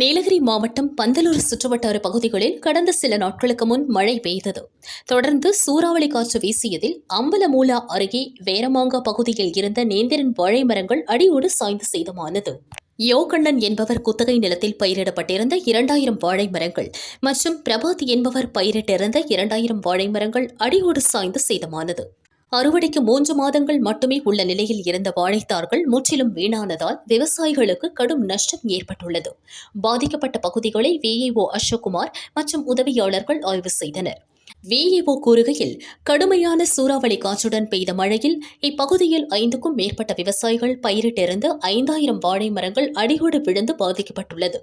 நீலகிரி மாவட்டம் பந்தலூர் சுற்றுவட்டார பகுதிகளில் கடந்த சில நாட்களுக்கு முன் மழை பெய்தது. தொடர்ந்து சூறாவளி காற்று வீசியதில் அம்பலமூலா அருகே வேரமாங்கா பகுதியில் இருந்த நேந்திரன் வாழை மரங்கள் அடியோடு சாய்ந்து சேதமானது. யோகண்ணன் என்பவர் குத்தகை நிலத்தில் பயிரிடப்பட்டிருந்த இரண்டாயிரம் வாழை மரங்கள் மற்றும் பிரபாத் என்பவர் பயிரிட்டிருந்த இரண்டாயிரம் வாழை மரங்கள் அடியோடு சாய்ந்து சேதமானது. அறுவடைக்கு மூன்று மாதங்கள் மட்டுமே உள்ள நிலையில் இருந்த வாழைத்தார்கள் முற்றிலும் வீணானதால் விவசாயிகளுக்கு கடும் நஷ்டம் ஏற்பட்டுள்ளது. பாதிக்கப்பட்ட பகுதிகளை விஏஓ அசோக்குமார் மற்றும் உதவியாளர்கள் ஆய்வு செய்தனர். விஏஓ கூறுகையில் கடுமையான சூறாவளி காற்றுடன் பெய்த மழையில் இப்பகுதியில் ஐந்துக்கும் மேற்பட்ட விவசாயிகள் பயிரிட்டிருந்த ஐந்தாயிரம் வாழை மரங்கள் அடியோடு விழுந்து பாதிக்கப்பட்டுள்ளது.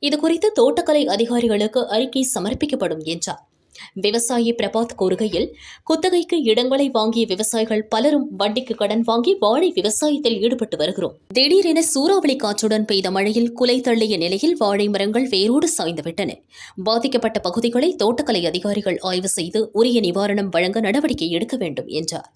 இதுகுறித்து தோட்டக்கலை அதிகாரிகளுக்கு அறிக்கை சமர்ப்பிக்கப்படும் என்றார். விவசாயி பிரபாத் கூறுகையில் குத்தகைக்கு இடங்களை வாங்கிய விவசாயிகள் பலரும் வண்டிக்கு கடன் வாங்கி வாழை விவசாயத்தில் ஈடுபட்டு வருகிறோம். திடீரென சூறாவளி காற்றுடன் பெய்த மழையில் குலை தள்ளிய நிலையில் வாழை மரங்கள் வேரோடு சாய்ந்துவிட்டன பாதிக்கப்பட்ட பகுதிகளை தோட்டக்கலை அதிகாரிகள் ஆய்வு செய்து உரிய நிவாரணம் வழங்க நடவடிக்கை எடுக்க வேண்டும் என்றார்.